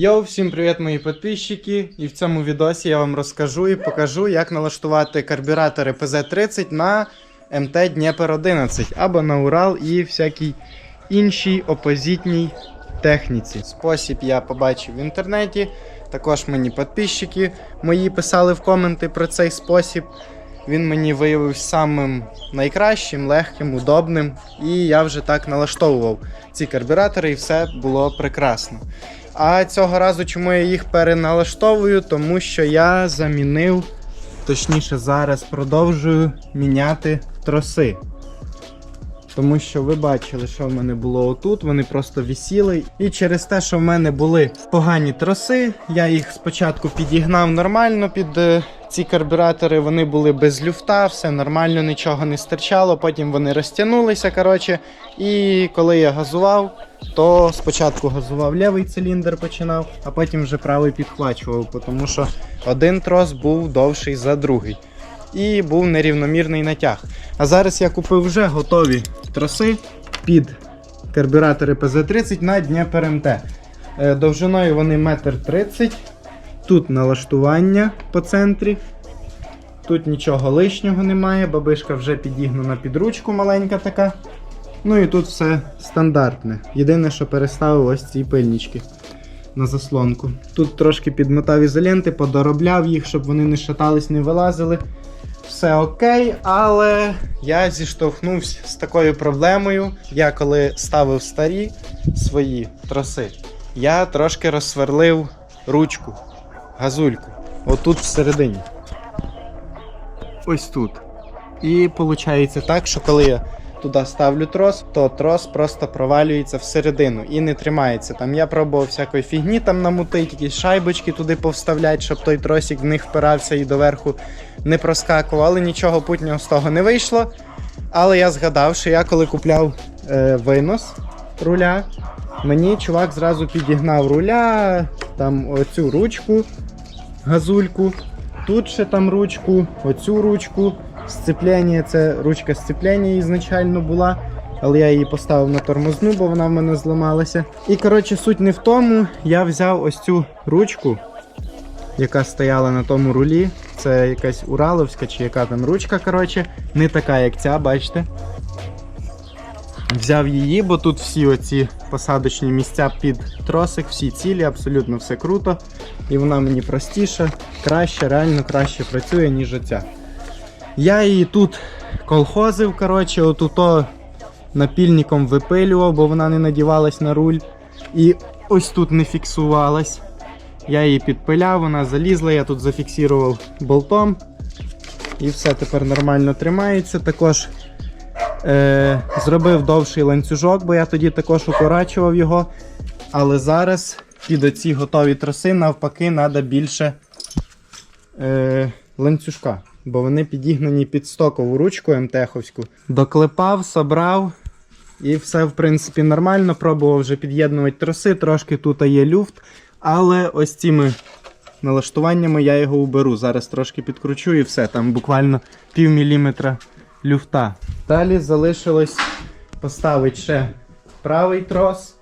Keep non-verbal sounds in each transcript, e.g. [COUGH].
Йоу, всім привіт, мої підписчики! І в цьому відосі я вам розкажу і покажу, як налаштувати карбюратори PZ30 на МТ Дніпр 11 або на Урал і всякій іншій опозитній техніці. Спосіб я побачив в інтернеті. Також мені підписчики мої писали в коменти про цей спосіб. Він мені виявився самим найкращим, легким, удобним. І я вже так налаштовував ці карбюратори, і все було прекрасно. А цього разу чому я їх переналаштовую? Тому що я замінив, точніше, зараз продовжую міняти троси. Тому що ви бачили, що в мене було отут, вони просто висіли. І через те, що в мене були погані троси, я їх спочатку підігнав нормально під е, ці карбюратори. Вони були без люфта, все нормально, нічого не стирчало. Потім вони розтягнулися. коротше. І коли я газував, то спочатку газував лівий циліндр починав, а потім вже правий підхвачував, тому що один трос був довший за другий. І був нерівномірний натяг. А зараз я купив вже готові троси під карбюратори ПЗ-30 на Дніпр МТ. Е, Довжиною вони 1,30 м. Тут налаштування по центрі. Тут нічого лишнього немає, бабишка вже підігнана під ручку маленька така. Ну і тут все стандартне. Єдине, що переставив ось ці пильнички на заслонку. Тут трошки підмотав ізоленти, подоробляв їх, щоб вони не шатались, не вилазили. Все окей, але я зіштовхнувся з такою проблемою. Я коли ставив старі свої троси, я трошки розсверлив ручку, газульку. Отут всередині. Ось тут. І виходить так, що коли я туди ставлю трос, то трос просто провалюється всередину і не тримається. Там я пробував всякої фігні там намутити, якісь шайбочки туди повставляти, щоб той тросик в них впирався і доверху не проскакував, але нічого путнього з того не вийшло. Але я згадав, що я коли купляв е, винос руля, мені чувак зразу підігнав руля, там оцю ручку, газульку, тут ще там ручку, оцю ручку. Сцеплення, це ручка сцеплення ізначально була, але я її поставив на тормозну, бо вона в мене зламалася. І коротше, суть не в тому, я взяв ось цю ручку, яка стояла на тому рулі. Це якась Ураловська чи яка там ручка, коротше, не така, як ця, бачите. Взяв її, бо тут всі оці посадочні місця під тросик, всі цілі, абсолютно все круто. І вона мені простіша, краще, реально краще працює, ніж оця. Я її тут колхозив, коротше, отуто напільником випилював, бо вона не надівалась на руль. І ось тут не фіксувалась. Я її підпиляв, вона залізла, я тут зафіксував болтом. І все тепер нормально тримається. Також е, зробив довший ланцюжок, бо я тоді також укорачував його. Але зараз під оці готові троси навпаки треба більше е, ланцюжка, бо вони підігнані під стокову ручку МТХовську. Доклепав, собрав. І все, в принципі, нормально. Пробував вже під'єднувати троси, трошки тут є люфт. Але ось цими налаштуваннями я його уберу. Зараз трошки підкручу і все, там буквально пів міліметра люфта. Далі залишилось поставити ще правий трос.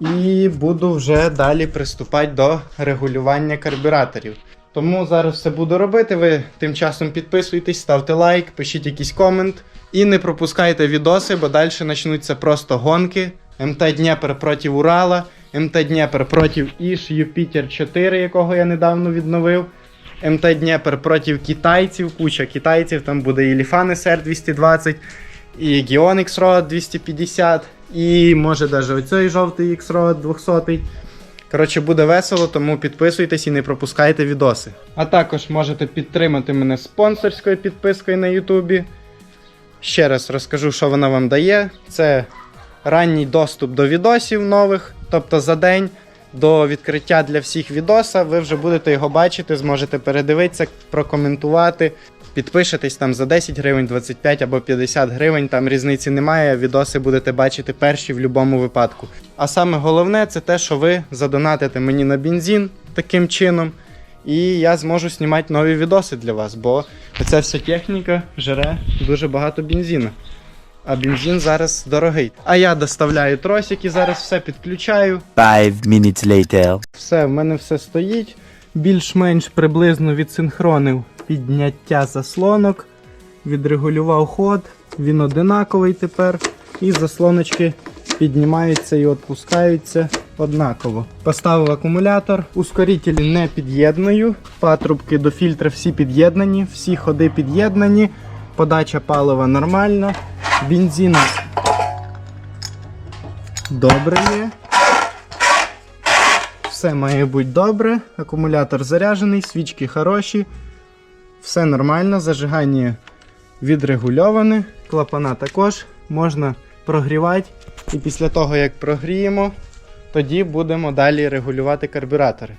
І буду вже далі приступати до регулювання карбюраторів. Тому зараз все буду робити. Ви тим часом підписуйтесь, ставте лайк, пишіть якийсь комент. І не пропускайте відоси, бо далі почнуться просто гонки. МТ Дніпр проти Урала, МТ Дніпр проти Іш Юпітер 4, якого я недавно відновив. МТ Дніпр проти китайців, куча китайців, там буде і Ліфан SR 220, і Gion X-Road 250, і може навіть оцей жовтий X-Road 200. Коротше, буде весело, тому підписуйтесь і не пропускайте відоси. А також можете підтримати мене спонсорською підпискою на Ютубі. Ще раз розкажу, що вона вам дає. Це ранній доступ до відосів нових, тобто за день до відкриття для всіх відоса. Ви вже будете його бачити, зможете передивитися, прокоментувати. Підпишетесь там за 10 гривень, 25 або 50 гривень, там різниці немає. Відоси будете бачити перші в будь-якому випадку. А саме головне це те, що ви задонатите мені на бензин таким чином. І я зможу знімати нові відоси для вас, бо ця вся техніка жере дуже багато бензину. А бензин зараз дорогий. А я доставляю тросик і зараз все підключаю. Five minutes later. Все, в мене все стоїть. Більш-менш приблизно відсинхронив підняття заслонок, відрегулював ход, він одинаковий тепер. І заслоночки піднімаються і відпускаються однаково. Поставив акумулятор, ускорителі не під'єдную, патрубки до фільтра всі під'єднані, всі ходи під'єднані, подача палива нормальна, бензин добре є. Все має бути добре, акумулятор заряджений, свічки хороші, все нормально, зажигання відрегульоване, клапана також можна прогрівати. І після того, як прогріємо, тоді будемо далі регулювати карбюратори.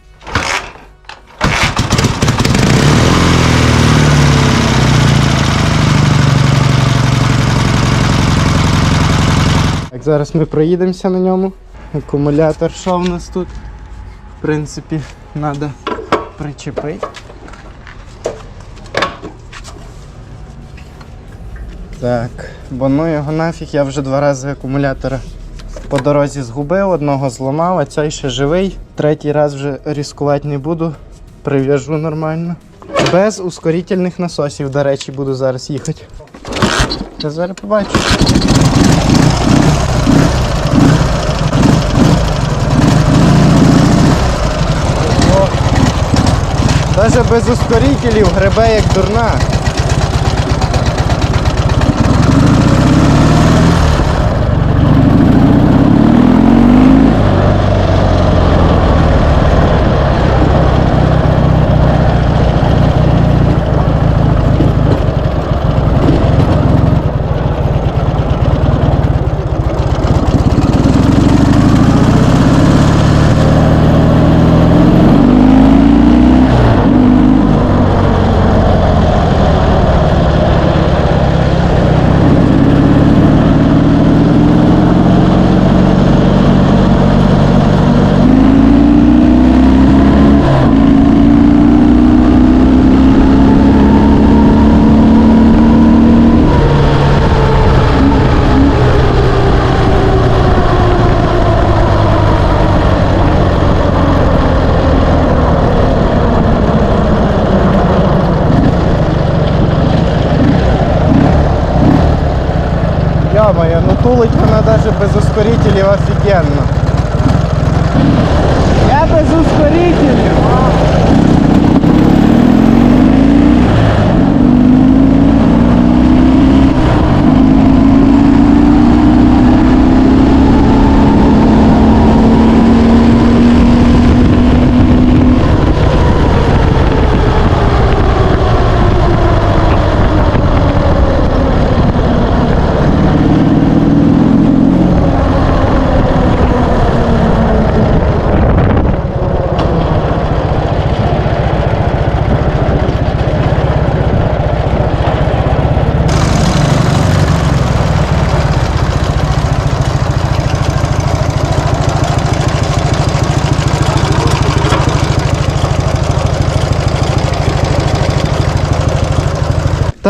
Зараз ми проїдемося на ньому. Акумулятор що в нас тут? В принципі, треба причепити. Так, бо ну його нафіг, я вже два рази акумулятора по дорозі згубив, одного зламав, а цей ще живий. Третій раз вже ризикувати не буду, прив'яжу нормально. Без ускорительних насосів, до речі, буду зараз їхати. Я зараз побачу. Даже без ускорителів гребе як дурна. Ё-моё, ну тулить вона даже без ускорителей офігенно. Я без ускорителів. а.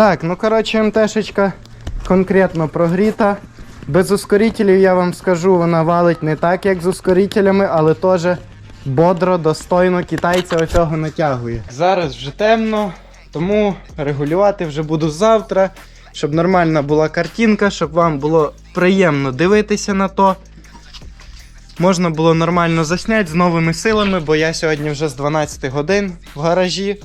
Так, ну коротше, МТшечка конкретно прогріта. Без ускорителів я вам скажу, вона валить не так, як з ускорителями, але теж бодро, достойно китайця оцього натягує. Зараз вже темно, тому регулювати вже буду завтра, щоб нормальна була картинка, щоб вам було приємно дивитися на то. Можна було нормально засняти з новими силами, бо я сьогодні вже з 12 годин в гаражі.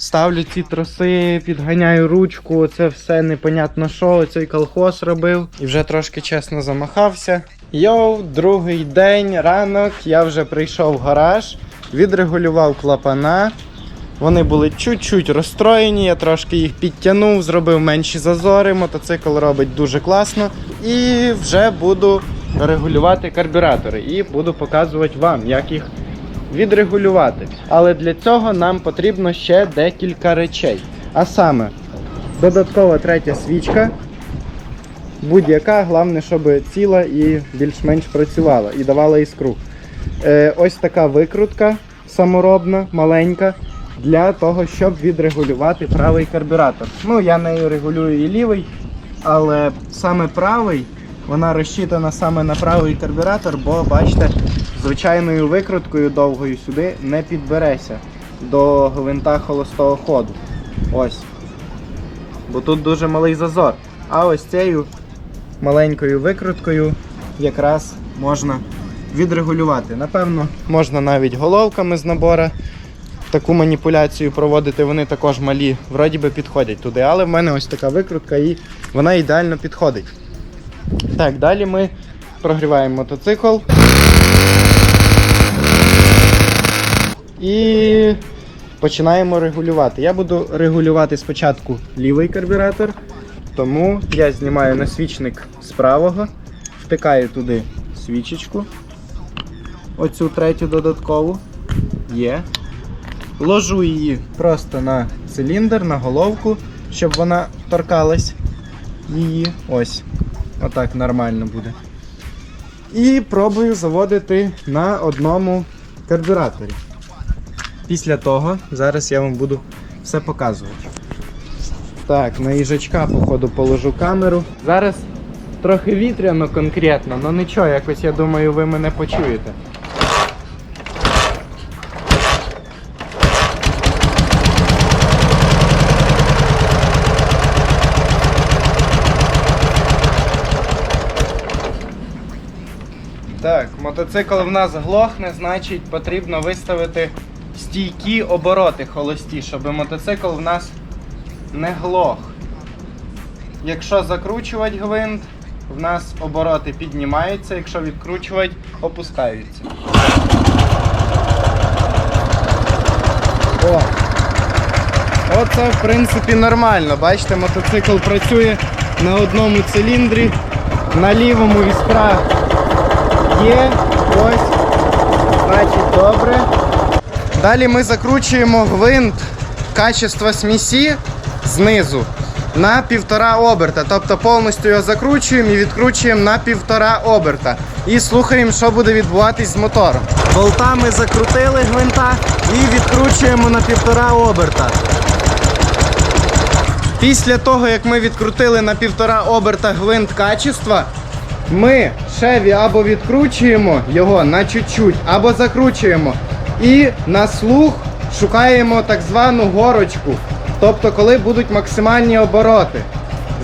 Ставлю ці троси, підганяю ручку, це все непонятно що, цей колхоз робив. І вже трошки чесно замахався. Йоу, другий день, ранок, я вже прийшов в гараж, відрегулював клапана. Вони були чуть-чуть розстроєні, я трошки їх підтягнув, зробив менші зазори, мотоцикл робить дуже класно. І вже буду регулювати карбюратори і буду показувати вам, як їх відрегулювати. Але для цього нам потрібно ще декілька речей. А саме, додаткова третя свічка. Будь-яка, головне, щоб ціла і більш-менш працювала і давала іскру. Е, ось така викрутка саморобна, маленька, для того, щоб відрегулювати правий карбюратор. Ну, я нею регулюю і лівий, але саме правий, вона розчитана саме на правий карбюратор, бо бачите, звичайною викруткою довгою сюди не підбереся до гвинта холостого ходу. Ось. Бо тут дуже малий зазор. А ось цією маленькою викруткою якраз можна відрегулювати. Напевно, можна навіть головками з набора таку маніпуляцію проводити. Вони також малі, вроді би підходять туди. Але в мене ось така викрутка і вона ідеально підходить. Так, далі ми прогріваємо мотоцикл. І починаємо регулювати. Я буду регулювати спочатку лівий карбюратор, тому я знімаю насвічник з правого, втикаю туди свічечку, оцю третю додаткову. Є. Ложу її просто на циліндр, на головку, щоб вона торкалась її. Ось. Отак нормально буде. І пробую заводити на одному карбюраторі. Після того, зараз я вам буду все показувати. Так, на їжачка, походу, положу камеру. Зараз трохи вітряно конкретно, але нічого, якось я думаю, ви мене почуєте. Так, мотоцикл в нас глохне, значить потрібно виставити стійкі обороти холості, щоб мотоцикл в нас не глох. Якщо закручувати гвинт, в нас обороти піднімаються, якщо відкручувати, опускаються. О! Оце в принципі нормально. Бачите, мотоцикл працює на одному циліндрі, на лівому іскра Є, ось, значить добре. Далі ми закручуємо гвинт качества смісі знизу на півтора оберта. Тобто повністю його закручуємо і відкручуємо на півтора оберта. І слухаємо, що буде відбуватись з мотором. Болтами закрутили гвинта і відкручуємо на півтора оберта. Після того, як ми відкрутили на півтора оберта гвинт качества, ми шеві або відкручуємо його на чуть-чуть, або закручуємо. І на слух шукаємо так звану горочку. Тобто, коли будуть максимальні обороти.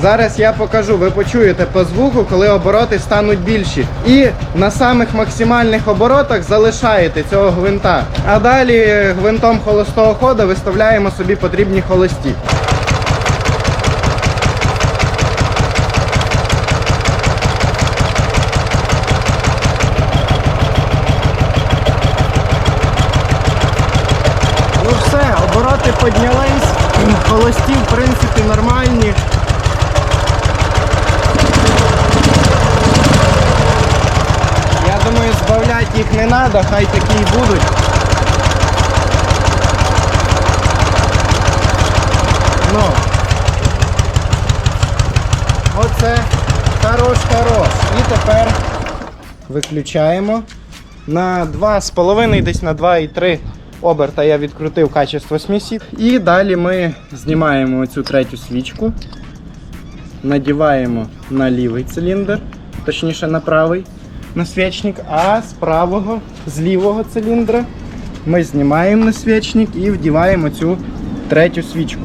Зараз я покажу, ви почуєте по звуку, коли обороти стануть більші. І на самих максимальних оборотах залишаєте цього гвинта. А далі гвинтом холостого ходу виставляємо собі потрібні холості. Ну все, обороти піднялись, холості в принципі нормальні. Я думаю, збавляти їх хай такі і будуть. Ну. Оце хорош-хорош. І тепер виключаємо. На 2,5, десь на 2,3 оберта я відкрутив качество смісі. І далі ми знімаємо цю третю свічку, надіваємо на лівий циліндр, точніше на правий насвічник, а з правого, з лівого циліндра ми знімаємо насвічник і вдіваємо цю третю свічку.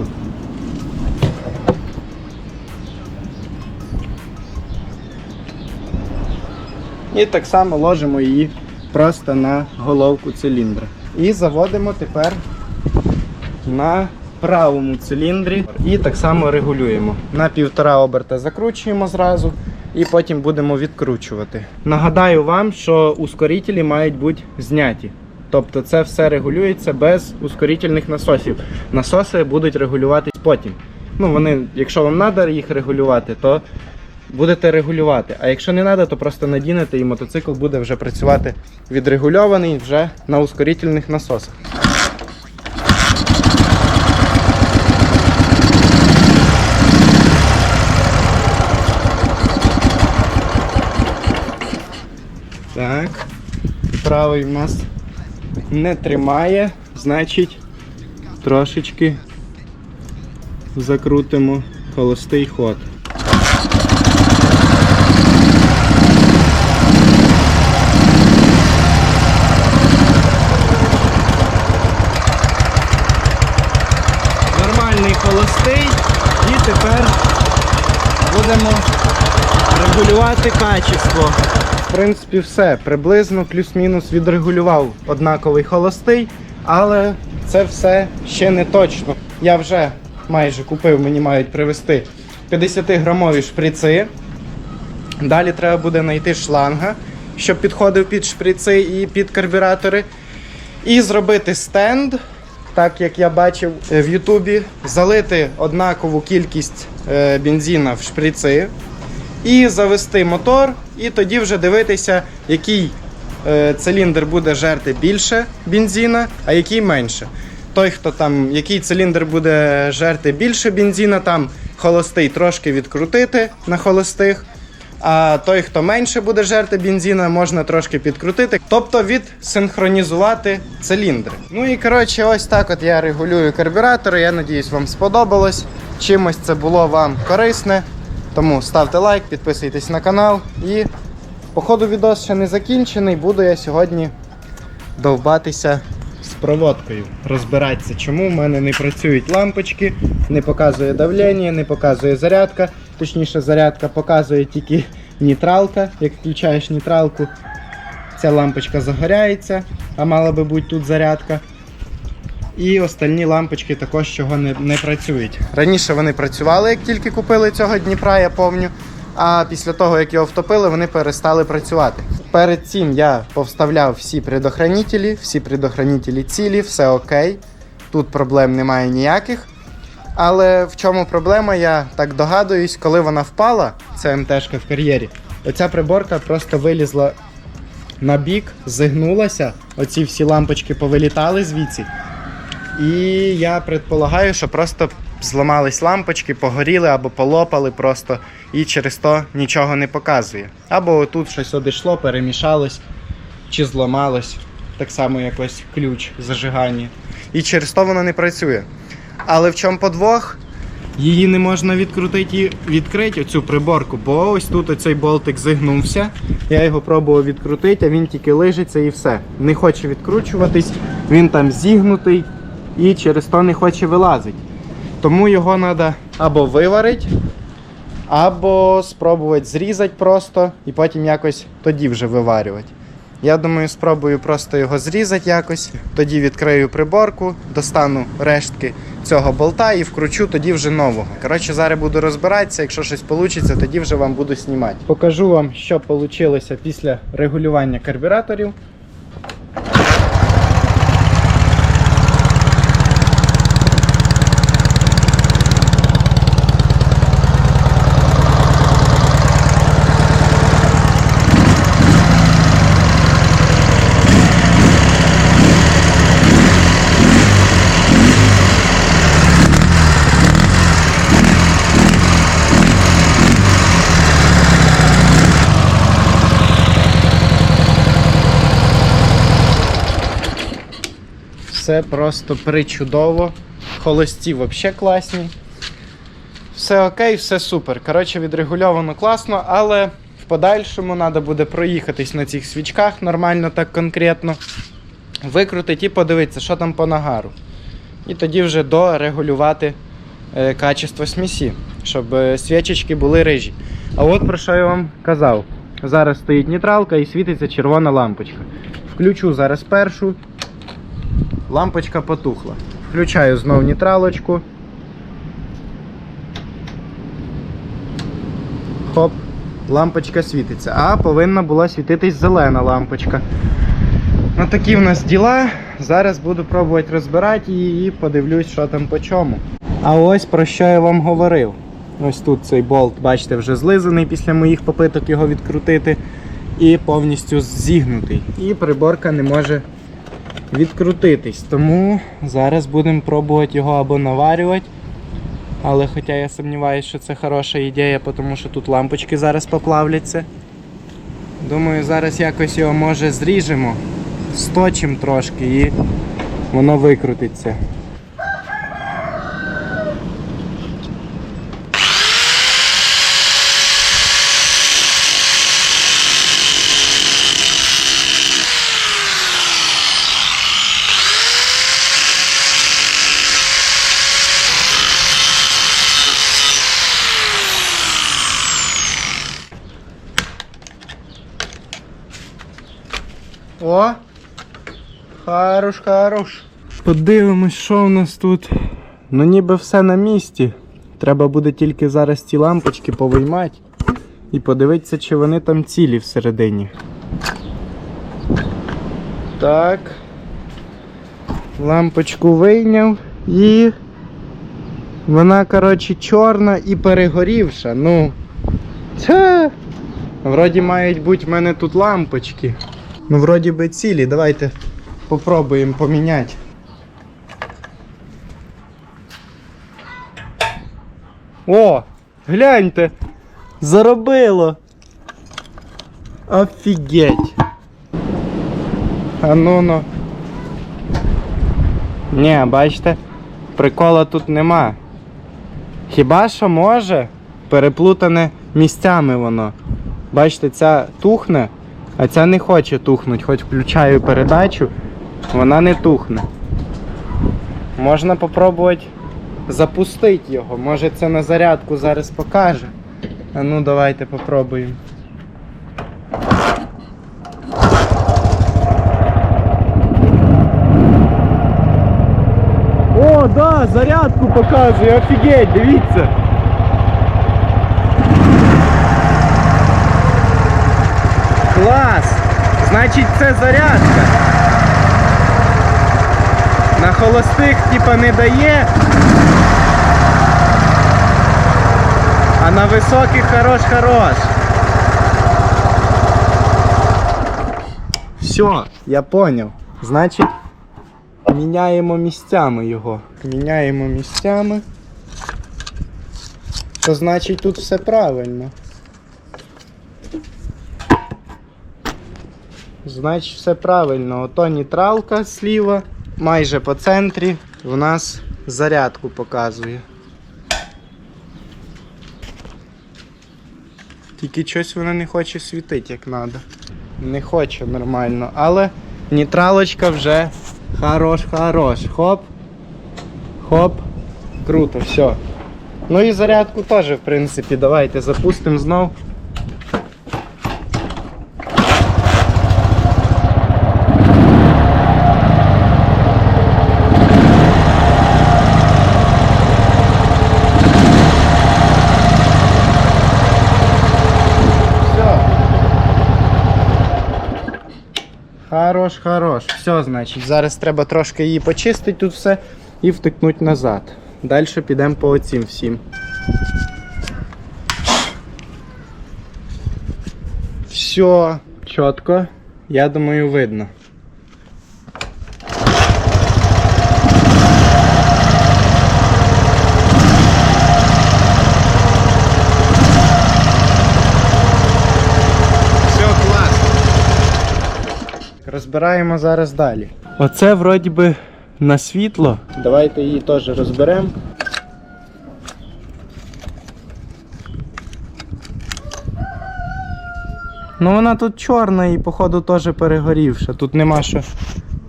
І так само ложимо її просто на головку циліндра. І заводимо тепер на правому циліндрі і так само регулюємо. На півтора оберта закручуємо зразу і потім будемо відкручувати. Нагадаю вам, що ускорителі мають бути зняті. Тобто це все регулюється без ускорительних насосів. Насоси будуть регулюватись потім. Ну, вони, якщо вам треба їх регулювати, то будете регулювати. А якщо не треба, то просто надінете і мотоцикл буде вже працювати відрегульований вже на ускорительних насосах. правий в нас не тримає, значить трошечки закрутимо холостий ход. Нормальний холостий і тепер будемо регулювати качество. Принципі, все. Приблизно плюс-мінус відрегулював однаковий холостий, але це все ще не точно. Я вже майже купив, мені мають привезти 50-грамові шприци. Далі треба буде знайти шланга, щоб підходив під шприци і під карбюратори. І зробити стенд, так як я бачив е, в Ютубі, залити однакову кількість е, бензина в шприци і завести мотор, і тоді вже дивитися, який е, циліндр буде жерти більше бензина, а який менше. Той, хто там, який циліндр буде жерти більше бензина, там холостий трошки відкрутити на холостих. А той, хто менше буде жерти бензина, можна трошки підкрутити, тобто відсинхронізувати циліндри. Ну і коротше, ось так от я регулюю карбюратори. Я надіюсь, вам сподобалось. Чимось це було вам корисне. Тому ставте лайк, підписуйтесь на канал. І по ходу відос ще не закінчений. Буду я сьогодні довбатися з проводкою, розбиратися, чому в мене не працюють лампочки, не показує давлення, не показує зарядка. Точніше, зарядка показує тільки нейтралка. Як включаєш нейтралку, ця лампочка загоряється, а мала би бути тут зарядка. І остальні лампочки також чого не, не працюють. Раніше вони працювали, як тільки купили цього Дніпра, я пам'ятаю. А після того, як його втопили, вони перестали працювати. Перед цим я повставляв всі предохранителі, всі предохранителі цілі, все окей. Тут проблем немає ніяких. Але в чому проблема, я так догадуюсь, коли вона впала, це МТшка в кар'єрі, оця приборка просто вилізла на бік, зигнулася, оці всі лампочки повилітали звідси. І я предполагаю, що просто зламались лампочки, погоріли або полопали просто, і через то нічого не показує. Або тут щось одійшло, перемішалось чи зламалось, так само якось ключ зажигання. І через то воно не працює. Але в чому подвох? Її не можна відкрутити і відкрити оцю приборку, бо ось тут оцей болтик зигнувся. Я його пробував відкрутити, а він тільки лежиться і все. Не хоче відкручуватись, він там зігнутий і через то не хоче вилазити. Тому його треба або виварити, або спробувати зрізати просто і потім якось тоді вже виварювати. Я думаю, спробую просто його зрізати якось, тоді відкрию приборку, достану рештки цього болта і вкручу тоді вже нового. Коротше, зараз буду розбиратися, якщо щось вийде, тоді вже вам буду знімати. Покажу вам, що вийшло після регулювання карбюраторів. Все просто причудово. Холості взагалі класні. Все окей, все супер. Коротше, відрегульовано класно, але в подальшому треба буде проїхатись на цих свічках нормально, так конкретно. Викрутити і подивитися, що там по нагару. І тоді вже дорегулювати е, качество смісі, щоб е, свічечки були рижі. А от про що я вам казав. Зараз стоїть нейтралка і світиться червона лампочка. Включу зараз першу. Лампочка потухла. Включаю знов нейтралочку. Хоп, лампочка світиться. А повинна була світитись зелена лампочка. Ну такі в нас діла. Зараз буду пробувати розбирати її і подивлюсь, що там по чому. А ось про що я вам говорив. Ось тут цей болт, бачите, вже злизаний після моїх попиток його відкрутити. І повністю зігнутий. І приборка не може відкрутитись. Тому зараз будемо пробувати його або наварювати. Але хоча я сумніваюся, що це хороша ідея, тому що тут лампочки зараз поплавляться. Думаю, зараз якось його може зріжемо, сточимо трошки і воно викрутиться. О! Хорош, хорош. Подивимось, що в нас тут. Ну ніби все на місці. Треба буде тільки зараз ці лампочки повиймати і подивитися, чи вони там цілі всередині. Так. Лампочку вийняв і. Вона, коротше, чорна і перегорівша. Ну. Це. Вроді мають бути в мене тут лампочки. Ну, вроді би цілі. Давайте попробуємо поміняти. О! Гляньте! Заробило! Офігеть! А ну ну. Ні, бачите, прикола тут нема. Хіба що може переплутане місцями воно. Бачите, ця тухне, а ця не хоче тухнути, хоч включаю передачу, вона не тухне. Можна попробувати запустити його. Може це на зарядку зараз покаже. А ну давайте попробуємо. О, да, зарядку показує, офігеть, дивіться. Значить це зарядка. На холостих типа не дає. А на високих хорош-хорош. Все, я понял. Значить, міняємо місцями його. Міняємо місцями. То значить тут все правильно. Значить все правильно. Ото нейтралка зліва, майже по центрі в нас зарядку показує. Тільки щось вона не хоче світити як треба. Не хоче нормально, але нейтралочка вже хорош-хорош. Хоп. Хоп. Круто, все. Ну і зарядку теж, в принципі, давайте запустимо знов. Все. Хорош, хорош. Все, значить, зараз треба трошки її почистити тут все і втикнути назад. Далі підемо по оцім всім. Все, чітко. Я думаю, видно. Все, клас. Розбираємо зараз далі. Оце вроді би на світло. Давайте її теж розберемо. Ну вона тут чорна і походу теж перегорівша. Тут нема що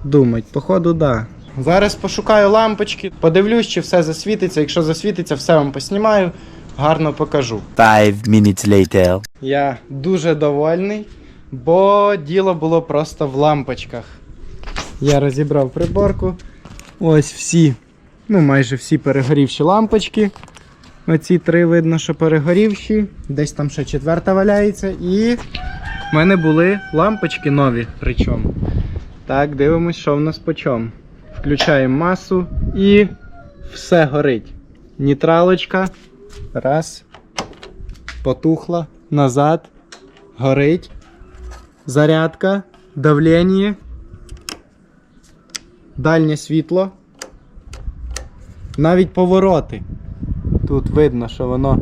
думати. Походу, да. Зараз пошукаю лампочки, подивлюсь, чи все засвітиться. Якщо засвітиться, все вам поснімаю, гарно покажу. Five minutes later. Я дуже довольний, бо діло було просто в лампочках. Я розібрав приборку. Ось всі, ну майже всі перегорівші лампочки. Оці три видно, що перегорівші. Десь там ще четверта валяється. І в мене були лампочки нові. Причому. Так, дивимось, що в нас по чому. Включаємо масу і все горить. Нейтралочка. Раз потухла, назад, горить, зарядка, давлення, дальнє світло, навіть повороти. Тут видно, що воно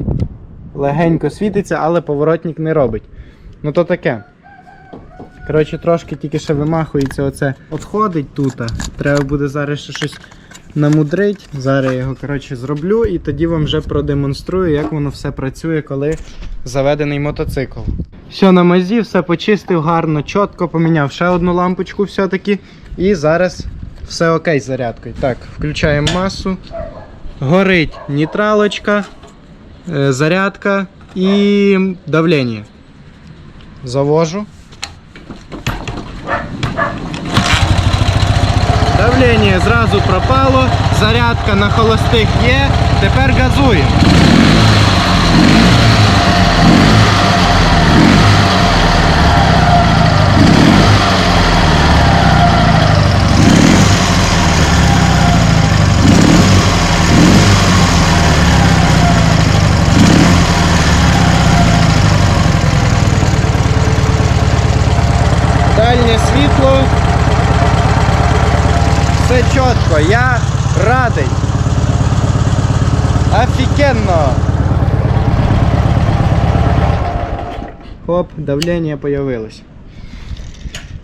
легенько світиться, але поворотник не робить. Ну то таке. Коротше, трошки тільки ще вимахується оце. Отходить тут. Треба буде зараз ще щось намудрить. Зараз я його коротше, зроблю і тоді вам вже продемонструю, як воно все працює, коли заведений мотоцикл. Все на мазі, все почистив гарно, чітко поміняв ще одну лампочку все-таки. І зараз все окей з зарядкою. Так, включаємо масу. Горить нітралочка, е, зарядка і давлення. Завожу. Давлення зразу пропало, зарядка на холостих є. Тепер газуємо. Чітко, я радий. Офігенно. Хоп, давлення появилось.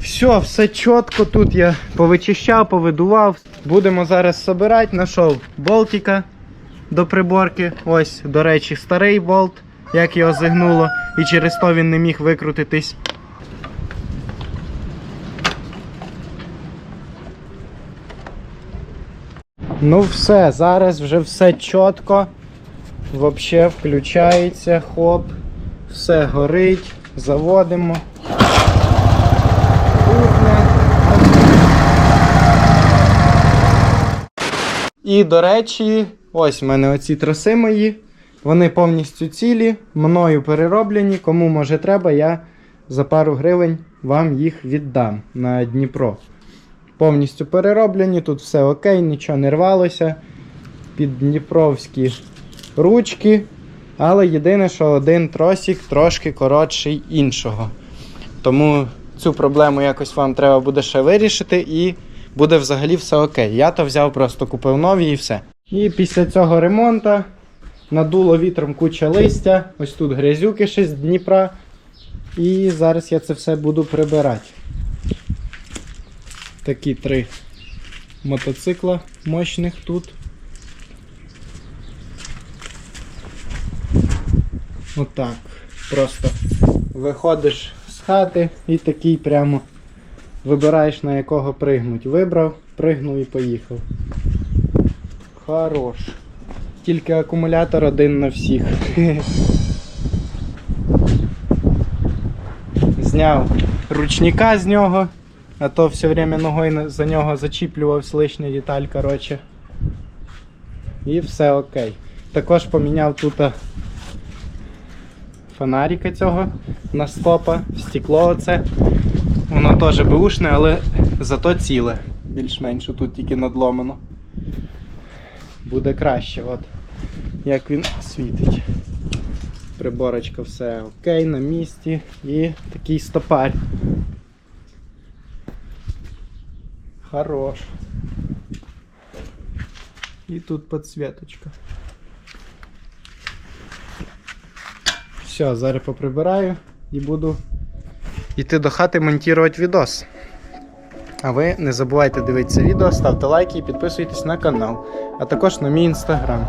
Все, все чітко. Тут я повичищав, повидував. Будемо зараз собирати. Нашов болтика до приборки. Ось, до речі, старий болт, як його зигнуло, і через то він не міг викрутитись. Ну все, зараз вже все чітко. Вообще включається, хоп, все горить, заводимо. І, до речі, ось в мене оці троси мої. Вони повністю цілі, мною перероблені. Кому може треба, я за пару гривень вам їх віддам на Дніпро. Повністю перероблені, тут все окей, нічого не рвалося. Під дніпровські ручки. Але єдине, що один тросик трошки коротший іншого. Тому цю проблему якось вам треба буде ще вирішити і буде взагалі все окей. Я то взяв, просто купив нові і все. І після цього ремонту надуло вітром куча листя. Ось тут грязюки ще з Дніпра. І зараз я це все буду прибирати. Такі три мотоцикла мощних тут. Отак. Просто виходиш з хати і такий прямо вибираєш на якого пригнуть. Вибрав, пригнув і поїхав. Хорош. Тільки акумулятор один на всіх. [LAUGHS] Зняв ручника з нього. А то все время ногою за нього зачіплювався лишня деталь, коротше. І все окей. Також поміняв тут фонарика цього на стопа, стекло оце. Воно теж беушне, але зато ціле. Більш-менш тут тільки надломано. Буде краще, от. Як він світить. Приборочка все окей, на місці. І такий стопарь. Хорош. І тут подсветочка. Все, зараз поприбираю і буду йти до хати монтувати відос. А ви не забувайте дивитися відео, ставте лайки і підписуйтесь на канал, а також на мій інстаграм.